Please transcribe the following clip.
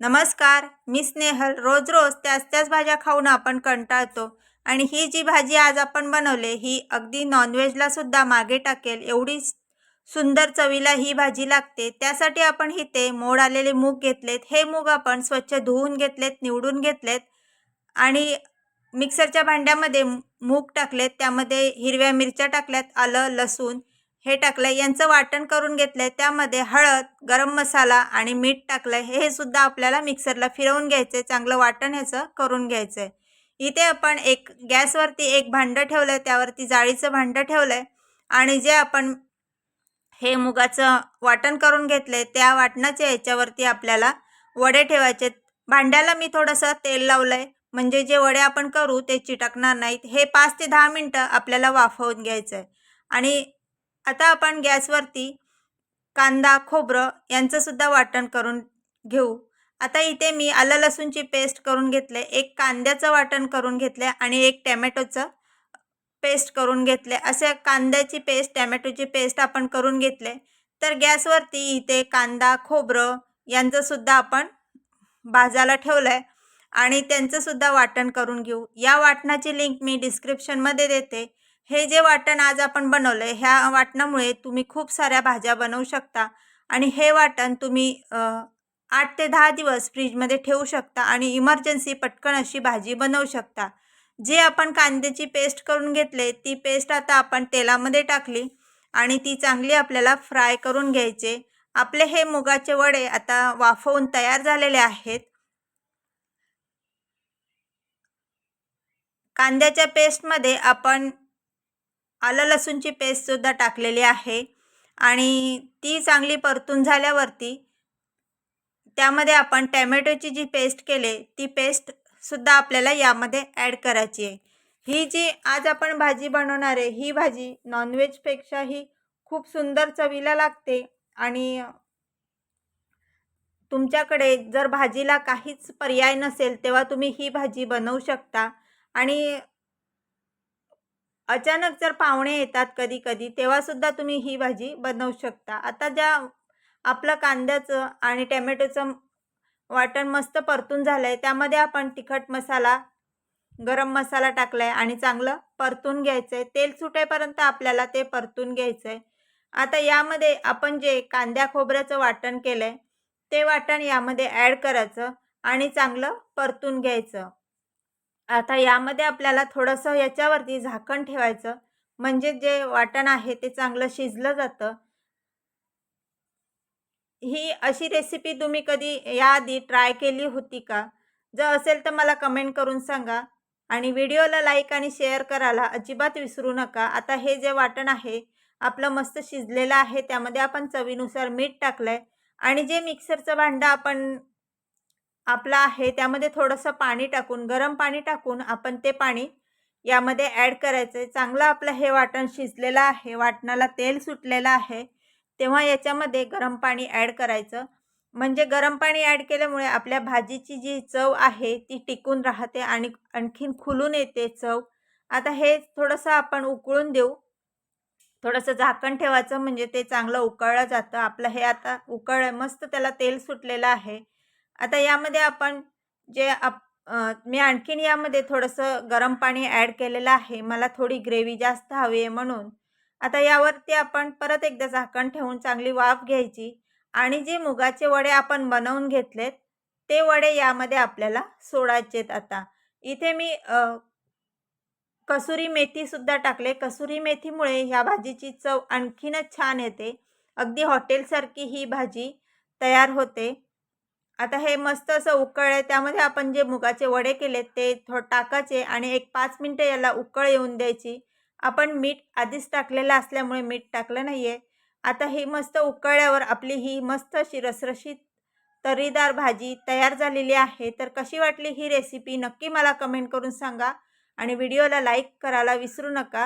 नमस्कार मी स्नेहल. रोज रोज त्याच त्याच भाज्या खाऊन आपण कंटाळतो आणि ही जी भाजी आज आपण बनवले ही अगदी नॉनव्हेजला सुद्धा मागे टाकेल. एवढी सुंदर चवीला ही भाजी लागते. त्यासाठी आपण इथे मोड आलेले मूग घेतलेत. हे मूग आपण स्वच्छ धुवून घेतलेत निवडून घेतलेत आणि मिक्सरच्या भांड्यामध्ये मूग टाकलेत. त्यामध्ये हिरव्या मिरच्या टाकल्यात आलं लसूण हे टाकलं यांचं वाटण करून घेतलं आहे त्यामध्ये हळद गरम मसाला आणि मीठ टाकलं आहे हे सुद्धा आपल्याला मिक्सरला फिरवून घ्यायचं आहे चांगलं वाटण ह्याचं करून घ्यायचं आहे इथे आपण एक गॅसवरती एक भांडं ठेवलं आहे त्यावरती जाळीचं भांडं ठेवलं आहे आणि जे आपण हे मुगाचं वाटण करून घेतलं आहे त्या वाटणाच्या याच्यावरती आपल्याला वडे ठेवायचे. भांड्याला मी थोडंसं तेल लावलं आहे म्हणजे जे वडे आपण करू ते चिटकणार नाहीत. हे पाच ते दहा मिनटं आपल्याला वाफवून घ्यायचं आहे आणि आता आपण गॅसवरती कांदा खोबरं यांचंसुद्धा वाटण करून घेऊ. आता इथे मी आलं लसूणची पेस्ट करून घेतले एक कांद्याचं वाटण करून घेतलं आणि एक टॅमॅटोचं पेस्ट करून घेतले. असे कांद्याची पेस्ट टॅमॅटोची पेस्ट आपण करून घेतले. तर गॅसवरती इथे कांदा खोबरं यांचंसुद्धा आपण भाजायला ठेवलं आहे आणि त्यांचंसुद्धा वाटण करून घेऊ. या वाटणाची लिंक मी डिस्क्रिप्शनमध्ये देते. हे जे वाटण आज आपण बनवलं आहे ह्या वाटणामुळे तुम्ही खूप साऱ्या भाज्या बनवू शकता आणि हे वाटण तुम्ही आठ ते दहा दिवस फ्रीजमध्ये ठेवू शकता आणि इमर्जन्सी पटकन अशी भाजी बनवू शकता. जे आपण कांद्याची पेस्ट करून घेतले ती पेस्ट आता आपण तेलामध्ये टाकली आणि ती चांगली आपल्याला फ्राय करून घ्यायचे. आपले हे मुगाचे वडे आता वाफवून तयार झालेले आहेत. कांद्याच्या पेस्टमध्ये आपण आलं लसूणची पेस्टसुद्धा टाकलेली आहे. आणि ती चांगली परतून झाल्यावरती त्यामध्ये आपण टॅमॅटोची जी पेस्ट केले ती पेस्टसुद्धा आपल्याला यामध्ये ॲड करायची आहे. ही जी आज आपण भाजी बनवणार आहे ही भाजी नॉनव्हेजपेक्षाही खूप सुंदर चवीला लागते. आणि तुमच्याकडे जर भाजीला काहीच पर्याय नसेल तेव्हा तुम्ही ही भाजी बनवू शकता. आणि अचानक जर पाहुणे येतात कधी कधी तेव्हासुद्धा तुम्ही ही भाजी बनवू शकता. आता ज्या आपलं कांद्याचं आणि टॅमॅटोचं वाटण मस्त परतून झालं आहे त्यामध्ये आपण तिखट मसाला गरम मसाला टाकला आहे आणि चांगलं परतून घ्यायचं आहे तेल सुटेपर्यंत आपल्याला ते परतून घ्यायचं आहे आता यामध्ये आपण जे कांद्या खोबऱ्याचं वाटण केलं आहे ते वाटण यामध्ये ॲड करायचं आणि चांगलं परतून घ्यायचं. आता यामध्ये आपल्याला थोडंसं याच्यावरती झाकण ठेवायचं. म्हणजे जे वाटण आहे ते चांगलं शिजलं जातं. ही अशी रेसिपी तुम्ही कधी याआधी ट्राय केली होती का? जर असेल तर मला कमेंट करून सांगा. आणि व्हिडिओला लाईक आणि शेअर करायला अजिबात विसरू नका. आता हे जे वाटण आहे आपलं मस्त शिजलेलं आहे त्यामध्ये आपण चवीनुसार मीठ टाकलं आहे आणि जे मिक्सरचं भांडं आपण आपलं आहे त्यामध्ये थोडंसं पाणी टाकून गरम पाणी टाकून आपण ते पाणी यामध्ये ॲड करायचं आहे चांगलं आपलं हे वाटण शिजलेलं आहे वाटणाला तेल सुटलेलं आहे तेव्हा याच्यामध्ये गरम पाणी ॲड करायचं. म्हणजे गरम पाणी ॲड केल्यामुळे आपल्या भाजीची जी चव आहे ती टिकून राहते आणि आणखीन खुलून येते चव. आता हे थोडंसं आपण उकळून देऊ. थोडंसं झाकण ठेवायचं म्हणजे ते चांगलं उकळलं जातं. आपलं हे आता उकळ मस्त त्याला तेल सुटलेलं आहे. आता यामध्ये आपण जे आप मी आणखीन यामध्ये थोडंसं गरम पाणी ॲड केलेलं आहे. मला थोडी ग्रेव्ही जास्त हवी आहे म्हणून. आता यावरती आपण परत एकदा झाकण ठेवून चांगली वाफ घ्यायची आणि जे मुगाचे वडे आपण बनवून घेतलेत ते वडे यामध्ये आपल्याला सोडायचेत आता. इथे मी कसुरी मेथीसुद्धा टाकले. कसुरी मेथीमुळे ह्या भाजीची चव आणखीनच छान येते. अगदी हॉटेलसारखी ही भाजी तयार होते. आता हे मस्त असं उकळ आहे त्यामध्ये आपण जे मुगाचे वडे केले ते थोडं टाकायचे आणि एक पाच मिनटं याला उकळ येऊन द्यायची. आपण मीठ आधीच टाकलेलं असल्यामुळे मीठ टाकलं नाही आहे आता ही मस्त उकळल्यावर आपली ही मस्त अशी रसरशीत तरीदार भाजी तयार झालेली आहे. तर कशी वाटली ही रेसिपी नक्की मला कमेंट करून सांगा आणि व्हिडिओला लाईक करायला विसरू नका.